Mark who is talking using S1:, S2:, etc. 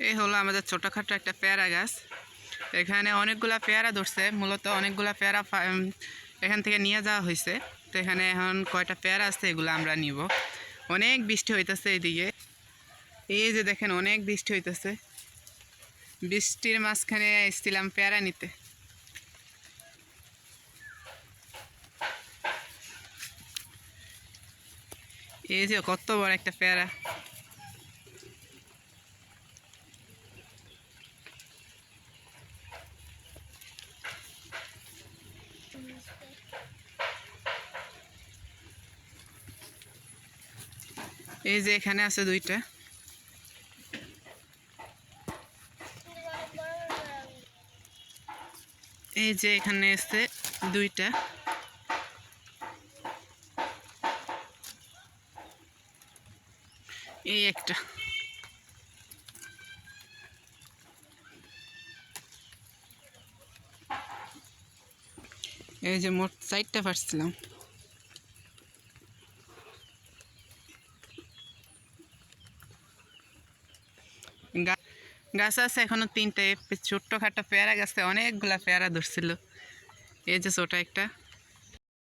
S1: এই হলো আমাদের ছোটোখাটো একটা পেয়ারা গাছ। এখানে অনেকগুলা পেয়ারা ধরছে, মূলত অনেকগুলা পেয়ারা এখান থেকে নিয়ে যাওয়া হয়েছে। তো এখানে এখন কয়টা পেয়ারা আছে এগুলো আমরা নিব। অনেক বৃষ্টি হইতেছে এইদিকে। এই যে দেখেন, অনেক বৃষ্টি হইতেছে। বৃষ্টির মাঝখানে এসেছিলাম পেয়ারা নিতে। এই যে কত বড় একটা পেয়ারা। এই যে এখানে আছে দুইটা। এই যে এখানে আছে দুইটা। এই একটা। এই যে মোট চারটা পারছিলাম। গাছ আছে এখনও তিনটে ছোট্টখাটো পেয়ারা গাছে অনেকগুলা পেয়ারা ধরছিল। এই যে ছোট একটা।